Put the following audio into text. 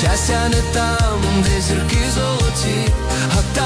щастя не там, де зірки золоті. а